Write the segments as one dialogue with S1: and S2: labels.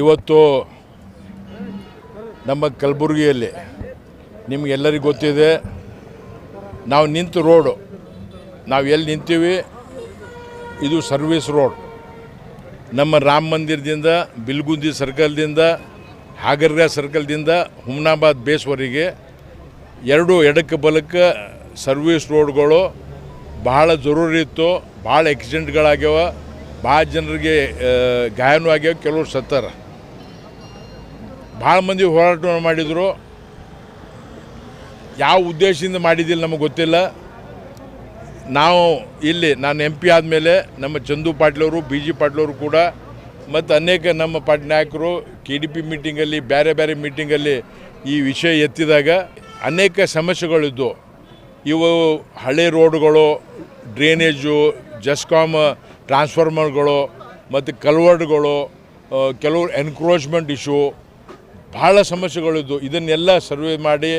S1: ಇವತ್ತು ನಮ್ಮ ಕಲಬುರಗಿಯಲ್ಲಿ ನಿಮಗೆಲ್ಲರಿಗೂ ಗೊತ್ತಿದೆ, ನಾವು ನಿಂತು ರೋಡು. ನಾವು ಎಲ್ಲಿ ನಿಂತೀವಿ? ಇದು ಸರ್ವಿಸ್ ರೋಡ್. ನಮ್ಮ ರಾಮ ಮಂದಿರದಿಂದ, ಬಿಲ್ಗುಂದಿ ಸರ್ಕಲ್ದಿಂದ ಹಾಗರ್ಗ ಸರ್ಕಲ್ದಿಂದ ಹುಮ್ನಾಬಾದ್ ಬೇಸ್ವರೆಗೆ ಎರಡು ಎಡಕ್ಕೆ ಬಲಕ್ಕೆ ಸರ್ವಿಸ್ ರೋಡ್ಗಳು ಭಾಳ ಜರೂರಿ ಇತ್ತು ಭಾಳ ಆಕ್ಸಿಡೆಂಟ್ಗಳಾಗ್ಯಾವ ಭಾಳ ಜನರಿಗೆ ಗಾಯನೂ ಆಗ್ಯಾವ, ಕೆಲವ್ರು ಸತ್ತಾರ. ಭಾಳ ಮಂದಿ ಹೋರಾಟ ಮಾಡಿದರು. ಯಾವ ಉದ್ದೇಶದಿಂದ ಮಾಡಿದ್ದಿಲ್ಲ ನಮಗೆ ಗೊತ್ತಿಲ್ಲ. ನಾವು ಇಲ್ಲಿ, ನಾನು ಎಂ ಪಿ ಆದಮೇಲೆ ನಮ್ಮ ಚಂದು ಪಾಟೀಲವರು, ಬಿ ಜಿ ಪಾಟೀಲವರು ಕೂಡ, ಮತ್ತು ಅನೇಕ ನಮ್ಮ ಪಾರ್ಟಿ ನಾಯಕರು, ಕೆ ಡಿ ಪಿ ಮೀಟಿಂಗಲ್ಲಿ ಬೇರೆ ಬೇರೆ ಮೀಟಿಂಗಲ್ಲಿ ಈ ವಿಷಯ ಎತ್ತಿದಾಗ ಅನೇಕ ಸಮಸ್ಯೆಗಳಿದ್ದವು ಇವು ಹಳೆ ರೋಡ್ಗಳು, ಡ್ರೈನೇಜು, ಜಸ್ಕಾಮ್ ಟ್ರಾನ್ಸ್ಫಾರ್ಮರ್ಗಳು ಮತ್ತು ಕಲ್ವರ್ಡ್ಗಳು ಕೆಲವು ಎನ್ಕ್ರೋಚ್ಮೆಂಟ್ ಇಶ್ಯೂ ಭಾಳ ಸಮಸ್ಯೆಗಳಿದ್ದು. ಇದನ್ನೆಲ್ಲ ಸರ್ವೆ ಮಾಡಿ,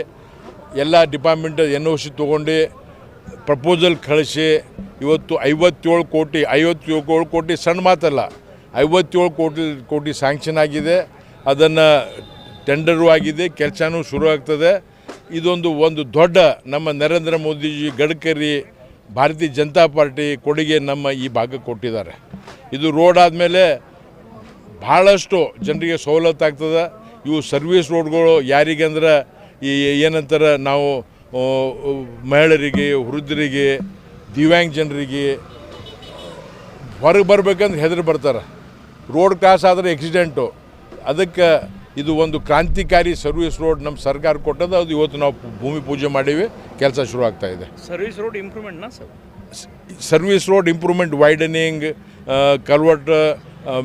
S1: ಎಲ್ಲ ಡಿಪಾರ್ಟ್ಮೆಂಟ್ ಎನ್ ಒ ಸಿ ತೊಗೊಂಡು ಪ್ರಪೋಸಲ್ ಕಳಿಸಿ, ಇವತ್ತು ಐವತ್ತೇಳು ಕೋಟಿ ಐವತ್ತೇಳು ಕೋಟಿ ಸಣ್ಣ ಮಾತಲ್ಲ, ಐವತ್ತೇಳು ಕೋಟಿ ಕೋಟಿ ಸ್ಯಾಂಕ್ಷನ್ ಆಗಿದೆ. ಅದನ್ನು ಟೆಂಡರು ಆಗಿದೆ, ಕೆಲಸನೂ ಶುರು ಆಗ್ತದೆ. ಇದೊಂದು, ಒಂದು ದೊಡ್ಡ ನಮ್ಮ ನರೇಂದ್ರ ಮೋದಿಜಿ ಗಡ್ಕರಿ ಭಾರತೀಯ ಜನತಾ ಪಾರ್ಟಿ ಕೊಡುಗೆ ನಮ್ಮ ಈ ಭಾಗಕ್ಕೆ ಕೊಟ್ಟಿದ್ದಾರೆ. ಇದು ರೋಡ್ ಆದಮೇಲೆ ಭಾಳಷ್ಟು ಜನರಿಗೆ ಸವಲತ್ತು ಆಗ್ತದೆ. ಇವು ಸರ್ವಿಸ್ ರೋಡ್ಗಳು ಯಾರಿಗೆ ಅಂದ್ರೆ ಈ ಏನಂತಾರೆ ನಾವು ಮಹಿಳೆಯರಿಗೆ, ವೃದ್ಧರಿಗೆ, ದಿವ್ಯಾಂಗ ಜನರಿಗೆ ಹೊರಗೆ ಬರ್ಬೇಕಂದ್ರೆ ಹೆದರಿ ಬರ್ತಾರೆ. ರೋಡ್ ಕ್ರಾಸ್ ಆದರೆ ಆಕ್ಸಿಡೆಂಟು ಅದಕ್ಕೆ ಇದು ಒಂದು ಕ್ರಾಂತಿಕಾರಿ ಸರ್ವಿಸ್ ರೋಡ್ ನಮ್ಮ ಸರ್ಕಾರ ಕೊಟ್ಟದ್ದು. ಅದು ಇವತ್ತು ನಾವು ಭೂಮಿ ಪೂಜೆ ಮಾಡೀವಿ. ಕೆಲಸ ಶುರು ಆಗ್ತಾ ಇದೆ.
S2: Service road ಇಂಪ್ರೂವ್ಮೆಂಟ್ನಾ sir?
S1: Service road improvement widening culvert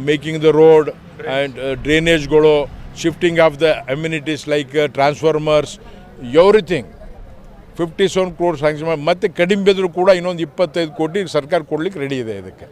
S1: making the road and ಡ್ರೈನೇಜ್ಗಳು shifting of the amenities like transformers everything fifty seven crore sanction ಮಾಡಿ. ಮತ್ತೆ ಕಡಿಮೆ ಬಿದ್ದರೂ ಕೂಡ ಇನ್ನೊಂದು ಇಪ್ಪತ್ತೈದು ಕೋಟಿ ಸರ್ಕಾರ ಕೊಡ್ಲಿಕ್ಕೆ ರೆಡಿ ಇದೆ ಇದಕ್ಕೆ.